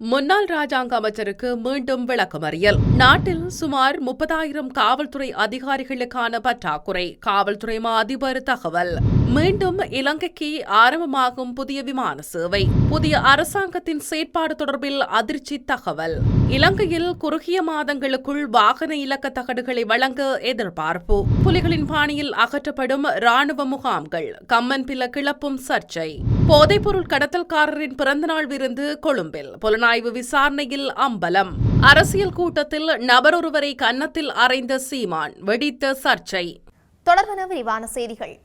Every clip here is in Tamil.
முன்னாள் ராஜாங்க அமைச்சருக்கு மீண்டும் விளக்கமறியல். நாட்டில் சுமார் முப்பதாயிரம் காவல்துறை அதிகாரிகளுக்கான பற்றாக்குறை. காவல்துறை மா அதிபர் தகவல். மீண்டும் இலங்கைக்கு ஆரம்பமாகும் புதிய விமான சேவை. புதிய அரசாங்கத்தின் செயற்பாடு தொடர்பில் அதிர்ச்சி தகவல். இலங்கையில் குறுகிய மாதங்களுக்குள் வாகன இலக்க தகடுகளை வழங்க எதிர்பார்ப்பு. புலிகளின் பாணியில் அகற்றப்படும் ராணுவ முகாம்கள். கம்மன் பில கிளப்பும் சர்ச்சை. போதைப்பொருள் கடத்தல்காரரின் பிறந்தநாள் விருந்து கொழும்பில். புலனாய்வு விசாரணையில் அம்பலம். அரசியல் கூட்டத்தில் நபரொருவரை கன்னத்தில் அறைந்த சீமான் வெடித்த சர்ச்சை. தொடர்பான விரிவான செய்திகள்.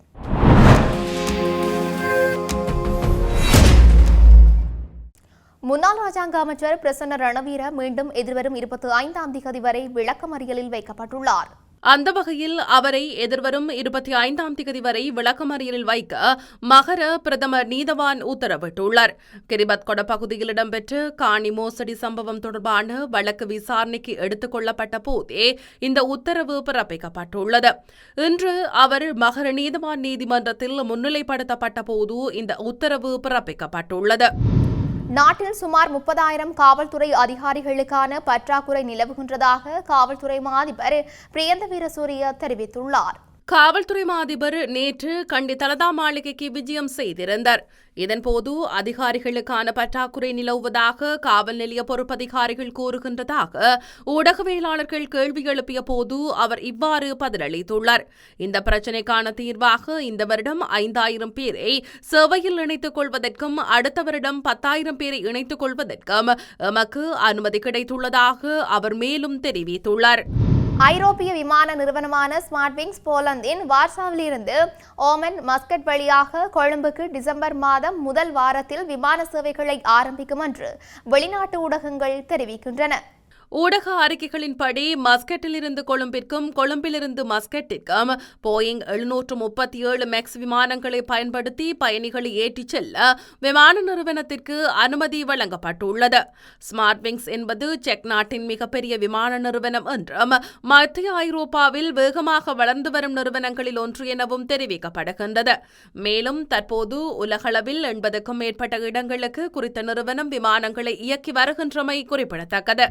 முன்னாள் ராஜாங்க அமைச்சர் பிரசன்ன ரணவீர மீண்டும் எதிர்வரும் இருபத்தி ஐந்தாம் தேதி வரை விளக்கமறியலில் வைக்கப்பட்டுள்ளார். அந்த வகையில் அவரை எதிர்வரும் இருபத்தி ஐந்தாம் தேதி வரை விளக்கமறியலில் வைக்க மகர பிரதமர் நீதவான் உத்தரவிட்டுள்ளார். கிரிபத்கொட பகுதியில் இடம்பெற்ற காணி மோசடி சம்பவம் தொடர்பான வழக்கு விசாரணைக்கு எடுத்துக் கொள்ளப்பட்ட போதே இந்த உத்தரவு பிறப்பிக்கப்பட்டுள்ளது. இன்று அவர் மகர நீதவான் நீதிமன்றத்தில் முன்னிலைப்படுத்தப்பட்ட போது இந்த உத்தரவு பிறப்பிக்கப்பட்டுள்ளது. நாட்டில் சுமார் முப்பதாயிரம் காவல்துறை அதிகாரிகளுக்கான பற்றாக்குறை நிலவுகின்றதாக காவல்துறை மா அதிபர் பிரியந்த வீரசூரிய தெரிவித்துள்ளார். காவல்துறை மாதிபர் நேற்று கண்டி தலதா மாளிகைக்கு விஜயம் செய்திருந்தார். இதன்போது அதிகாரிகளுக்கான பற்றாக்குறை நிலவுவதாக காவல் நிலைய பொறுப்பதிகாரிகள் கூறுகின்றதாக ஊடகவியலாளர்கள் கேள்வி எழுப்பிய போது அவர் இவ்வாறு பதிலளித்துள்ளார். இந்த பிரச்சினைக்கான தீர்வாக இந்த வருடம் ஐந்தாயிரம் பேரை சேவையில் இணைத்துக் கொள்வதற்கும் அடுத்த வருடம் பத்தாயிரம் பேரை இணைத்துக் கொள்வதற்கும் எமக்கு அனுமதி கிடைத்துள்ளதாக அவர் மேலும் தெரிவித்துள்ளார். ஐரோப்பிய விமான நிறுவனமான ஸ்மார்ட் விங்ஸ் போலந்தின் வார்சாவிலிருந்து ஓமன் மஸ்கட் வழியாக கொழும்புக்கு டிசம்பர் மாதம் முதல் வாரத்தில் விமான சேவைகளை ஆரம்பிக்கும் என்று வெளிநாட்டு ஊடகங்கள் தெரிவிக்கின்றன. ஊடக அறிக்கைகளின்படி மஸ்கட்டிலிருந்து கொழும்பிற்கும் கொழும்பிலிருந்து மஸ்கட்டிற்கும் போயிங் எழுநூற்று முப்பத்தி ஏழு மேக்ஸ் விமானங்களை பயன்படுத்தி பயணிகளை ஏற்றிச் செல்ல விமான நிறுவனத்திற்கு அனுமதி வழங்கப்பட்டுள்ளது. ஸ்மார்ட் விங்ஸ் என்பது செக் நாட்டின் மிகப்பெரிய விமான நிறுவனம் என்றும் மத்திய ஐரோப்பாவில் வேகமாக வளர்ந்து வரும் நிறுவனங்களில் ஒன்று எனவும் தெரிவிக்கப்படுகின்றது. மேலும் தற்போது உலகளவில் எண்பதுக்கும் மேற்பட்ட இடங்களுக்கு குறித்த நிறுவனம் விமானங்களை இயக்கி வருகின்றமை குறிப்பிடத்தக்கது.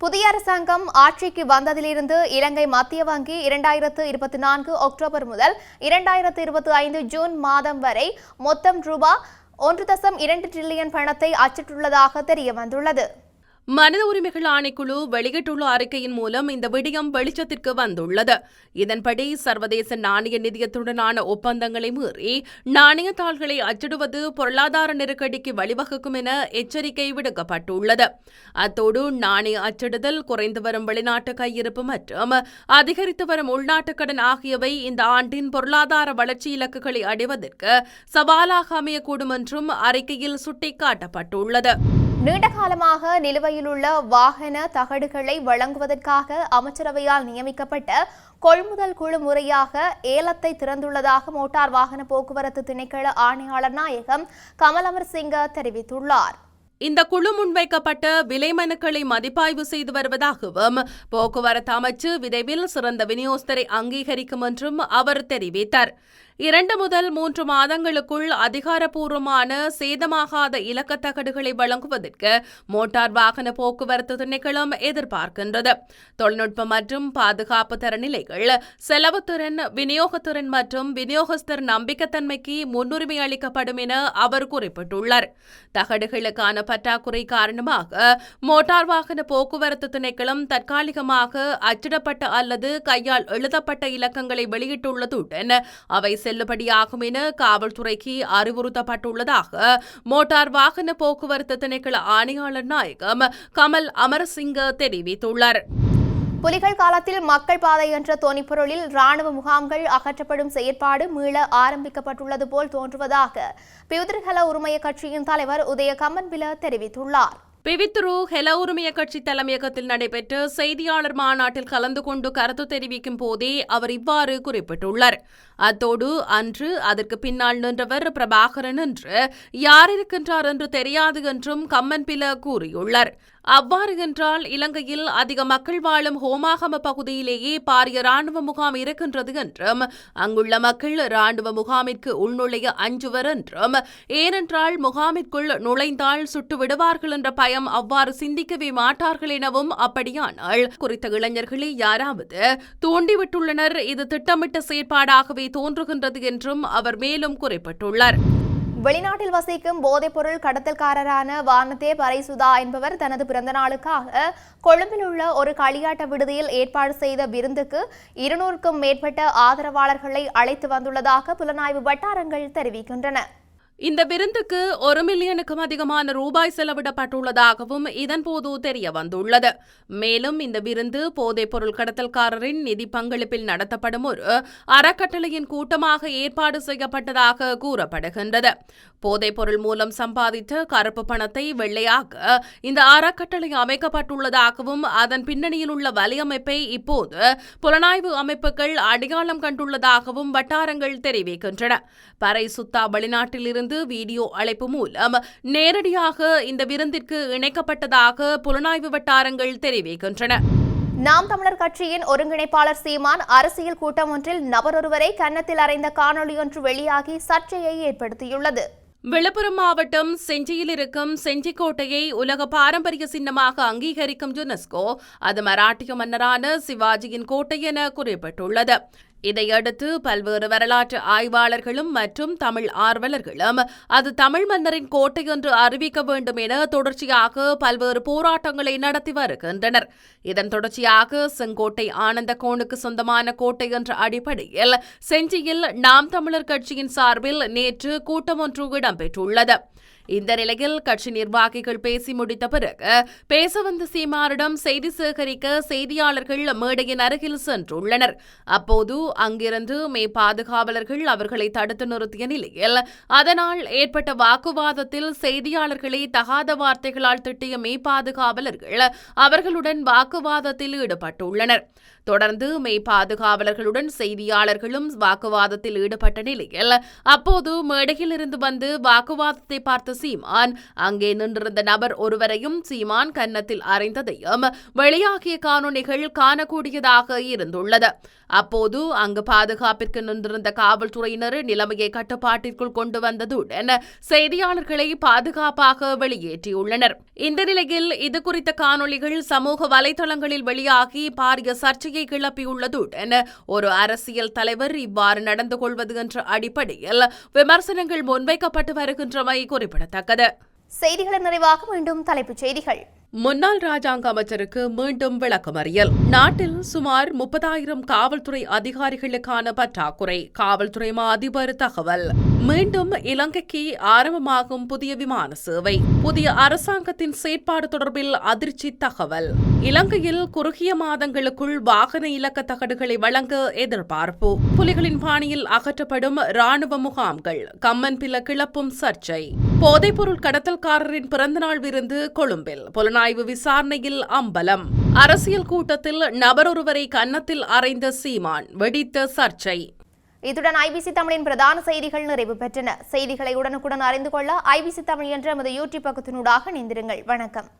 புதிய அரசாங்கம் ஆட்சிக்கு வந்ததிலிருந்து இலங்கை மத்திய வங்கி இரண்டாயிரத்து இருபத்தி நான்கு அக்டோபர் முதல் இரண்டாயிரத்து இருபத்தி ஐந்து ஜூன் மாதம் வரை மொத்தம் ரூபா ஒன்று தசம் இரண்டு டிரில்லியன் பணத்தை அச்சிட்டுள்ளதாக தெரிய வந்துள்ளது மனித உரிமைகள் ஆணைக்குழு வெளியிட்டுள்ள அறிக்கையின் மூலம் இந்த விடயம் வெளிச்சத்திற்கு வந்துள்ளது. இதன்படி சர்வதேச நாணய நிதியத்துடனான ஒப்பந்தங்களை மீறி நாணயத்தாள்களை அச்சிடுவது பொருளாதார நெருக்கடிக்கு வழிவகுக்கும் என எச்சரிக்கை விடுக்கப்பட்டுள்ளது. அத்தோடு நாணய அச்சிடுதல் குறைந்து வரும் வெளிநாட்டு கையிருப்பு மற்றும் அதிகரித்து வரும் உள்நாட்டு கடன் ஆகியவை இந்த ஆண்டின் பொருளாதார வளர்ச்சி இலக்குகளை அடைவதற்கு சவாலாக அமையக்கூடும் என்றும் அறிக்கையில் சுட்டிக்காட்டப்பட்டுள்ளது. நீண்ட காலமாக நிலுவையில் உள்ள வாகன தகடுகளை வழங்குவதற்காக அமைச்சரவையால் நியமிக்கப்பட்ட கொள்முதல் குழு முறையாக ஏலத்தை திறந்துள்ளதாக மோட்டார் வாகன போக்குவரத்து திணைக்கள ஆணையாளர் நாயகம் கமலமர் சிங்க தெரிவித்துள்ளார். இந்த குழு முன்வைக்கப்பட்ட விலை மனுக்களை மதிப்பாய்வு செய்து வருவதாகவும் போக்குவரத்து அமைச்சு விரைவில் சிறந்த விநியோகஸ்தரை அங்கீகரிக்கும் என்றும் அவர் தெரிவித்தார். இரண்டு முதல் மூன்று மாதங்களுக்குள் அதிகாரப்பூர்வமான சேதமாகாத இலக்கத்தகடுகளை வழங்குவதற்கு மோட்டார் வாகன போக்குவரத்து திணைக்களம் எதிர்பார்க்கின்றது. தொழில்நுட்பம் மற்றும் பாதுகாப்பு தரநிலைகள் செலவுத்திறன் விநியோகத்திறன் மற்றும் விநியோகஸ்தர் நம்பிக்கைத்தன்மைக்கு முன்னுரிமை அளிக்கப்படும் என அவர் குறிப்பிட்டுள்ளார். தகடுகளுக்கான பற்றாக்குறை காரணமாக மோட்டார் வாகன போக்குவரத்து திணைக்களம் தற்காலிகமாக அச்சிடப்பட்ட அல்லது கையால் எழுதப்பட்ட இலக்கங்களை வெளியிட்டுள்ளதுடன் அவை செல்லுபடியாகும் என காவல்துறைக்கு அறிவுறுத்தப்பட்டுள்ளதாக மோட்டார் வாகன போக்குவரத்து திணைக்கள ஆணையாளர் நாயகம் கமல் அமரசிங்க தெரிவித்துள்ளார். புலிகள் காலத்தில் மக்கள் பாதை என்ற தொனிப்பொருளில் ராணுவ முகாம்கள் அகற்றப்படும் செயற்பாடு மீள ஆரம்பிக்கப்பட்டுள்ளது போல் தோன்றுவதாக பியுதிர்கல உரிமைய கட்சியின் தலைவர் உதய கம்மன்பில தெரிவித்துள்ளார். பிவித்துரு ஹெல உரிமைய கட்சி தலைமையகத்தில் நடைபெற்ற செய்தியாளர் மாநாட்டில் கலந்து கொண்டு கருத்து தெரிவிக்கும் போதே அவர் இவ்வாறு குறிப்பிட்டுள்ளார். அத்தோடு அன்று அதற்கு பின்னால் நின்றவர் பிரபாகரன் என்று யார் இருக்கின்றார் என்று தெரியாது என்றும் கம்மன்பில கூறியுள்ளார். அவ்வாறு என்றால் இலங்கையில் அதிக மக்கள் வாழும் ஹோமாகம பகுதியிலேயே பாரிய ராணுவ முகாம் இருக்கின்றது என்றும் அங்குள்ள மக்கள் ராணுவ முகாமிற்கு உள்நுழைய அஞ்சுவர் என்றும் ஏனென்றால் முகாமிற்குள் நுழைந்தால் சுட்டு விடுவார்கள் என்ற பயம் அவ்வாறு சிந்திக்கவே மாட்டார்கள் எனவும் அப்படியானால் குறித்த இளைஞர்களை யாராவது தூண்டிவிட்டுள்ளனர். இது திட்டமிட்ட செயற்பாடாகவே தோன்றுகின்றது என்றும் அவர் மேலும் குறிப்பிட்டுள்ளார். வெளிநாட்டில் வசிக்கும் போதைப்பொருள் கடத்தல்காரரான வானதே பரைசுதா என்பவர் தனது பிறந்தநாளுக்காக கொழும்பில் உள்ள ஒரு களியாட்ட விடுதியில் ஏற்பாடு செய்த விருந்துக்கு இருநூறுக்கும் மேற்பட்ட ஆதரவாளர்களை அழைத்து வந்துள்ளதாக புலனாய்வு வட்டாரங்கள் தெரிவிக்கின்றன. இந்த விருந்துக்கு ஒரு மில்லியனுக்கும் அதிகமான ரூபாய் செலவிடப்பட்டுள்ளதாகவும் இதன்போது தெரிய வந்துள்ளது. மேலும் இந்த விருந்து போதைப்பொருள் கடத்தல்காரரின் நிதி பங்களிப்பில் நடத்தப்படும் ஒரு அறக்கட்டளையின் கூட்டமாக ஏற்பாடு செய்யப்பட்டதாக கூறப்படுகின்றது. போதைப்பொருள் மூலம் சம்பாதித்த கருப்பு பணத்தை வெள்ளையாக்க இந்த அறக்கட்டளை அமைக்கப்பட்டுள்ளதாகவும் அதன் பின்னணியில் உள்ள வலையமைப்பை இப்போது புலனாய்வு அமைப்புகள் அடையாளம் கண்டுள்ளதாகவும் வட்டாரங்கள் தெரிவிக்கின்றன. பறை சுத்தா வெளிநாட்டிலிருந்து இருந்து வீடியோ அழைப்பு மூலம் நேரடியாக இந்த விருந்திற்கு இணைக்கப்பட்டதாக புலனாய்வு வட்டாரங்கள் தெரிவிக்கின்றன. நாம் தமிழர் கட்சியின் ஒருங்கிணைப்பாளர் சீமான் அரசியல் கூட்டம் ஒன்றில் நபரொருவரை கன்னத்தில் அறைந்த காணொலி ஒன்று வெளியாகி சர்ச்சையை ஏற்படுத்தியுள்ளது. விழுப்புரம் மாவட்டம் செஞ்சியில் இருக்கும் செஞ்சிக்கோட்டையை உலக பாரம்பரிய சின்னமாக அங்கீகரிக்கும் யுனெஸ்கோ அது மராட்டிய மன்னரான சிவாஜியின் கோட்டை என குறிப்பிட்டுள்ளது. இதையடுத்து பல்வேறு வரலாற்று ஆய்வாளர்களும் மற்றும் தமிழ் ஆர்வலர்களும் அது தமிழ் மன்னரின் கோட்டை என்று அறிவிக்க வேண்டும் என தொடர்ச்சியாக பல்வேறு போராட்டங்களை நடத்தி வருகின்றனர். இதன் தொடர்ச்சியாக செங்கோட்டை ஆனந்தகோனுக்கு சொந்தமான கோட்டை என்ற அடிப்படையில் செஞ்சியில் நாம் தமிழர் கட்சியின் சார்பில் நேற்று கூட்டம் ஒன்று இடம்பெற்றுள்ளது. இந்த நிலையில் கட்சி நிர்வாகிகள் பேசி முடித்த பிறகு பேச வந்த சீமாரிடம் செய்தி சேகரிக்க செய்தியாளர்கள் மேடையின் அருகில் சென்றுள்ளனர். அப்போது அங்கிருந்து மே பாதுகாவலர்கள் அவர்களை தடுத்து நிறுத்திய நிலையில் அதனால் ஏற்பட்ட வாக்குவாதத்தில் செய்தியாளர்களை தகாத வார்த்தைகளால் திட்டிய மே பாதுகாவலர்கள் அவர்களுடன் வாக்குவாதத்தில் ஈடுபட்டுள்ளனர். தொடர்ந்து மே பாதுகாவலர்களுடன் செய்தியாளர்களும் வாக்குவாதத்தில் ஈடுபட்ட நிலையில் அப்போது மேடையில் இருந்து வந்து வாக்குவாதத்தை பார்த்த சீமான். அங்கே நின்றிருந்த நபர் ஒருவரையும் சீமான் கன்னத்தில் அறைந்ததையும் வெளியாகிய காணொளிகள் காணக்கூடியதாக இருந்துள்ளது. அப்போது அங்கு பாதுகாப்பிற்கு நின்றிருந்த காவல்துறையினர் நிலைமையை கட்டுப்பாட்டிற்குள் கொண்டு வந்ததுடன் செய்தியாளர்களை பாதுகாப்பாக வெளியேற்றியுள்ளனர். இந்த நிலையில் இது குறித்த காணொளிகள் சமூக வலைதளங்களில் வெளியாகி பாரிய சர்ச்சையை கிளப்பியுள்ளதுடன் ஒரு அரசியல் தலைவர் இவ்வாறு நடந்து கொள்வது என்ற அடிப்படையில் விமர்சனங்கள் முன்வைக்கப்பட்டு வருகின்றமை குறிப்பிடத்தக்கது. 高田。செய்திகளின் நிறைவாக மீண்டும் தலைப்புச் செய்திகள். முன்னாள் ராஜாங்க அமைச்சருக்கு மீண்டும் விளக்கமறியல். நாட்டில் சுமார் முப்பதாயிரம் காவல்துறை அதிகாரிகளுக்கான பற்றாக்குறை. காவல்துறை மா அதிபர் தகவல். மீண்டும் இலங்கைக்கு ஆரம்பமாகும் புதிய விமான சேவை. புதிய அரசாங்கத்தின் செயற்பாடு தொடர்பில் அதிர்ச்சி தகவல். இலங்கையில் குறுகிய மாதங்களுக்குள் வாகன இலக்க தகடுகளை வழங்க எதிர்பார்ப்பு. புலிகளின் பாணியில் அகற்றப்படும் ராணுவ முகாம்கள். கம்மன் பில கிளப்பும் சர்ச்சை. போதைப்பொருள் கடத்தல் கடத்தல்காரரின் பிறந்தநாள் விருந்து கொழும்பில். புலனாய்வு விசாரணையில் அம்பலம். அரசியல் கூட்டத்தில் நபரொருவரை கன்னத்தில் அறைந்த சீமான் வெடித்த சர்ச்சை. இத்துடன் ஐபிசி தமிழின் பிரதான செய்திகள் நிறைவு பெற்றன. செய்திகளை உடனுக்குடன் அறிந்து கொள்ள ஐபிசி தமிழ் என்ற எமது யூடியூப் பக்கத்தினூடாக இணைந்திருங்கள். வணக்கம்.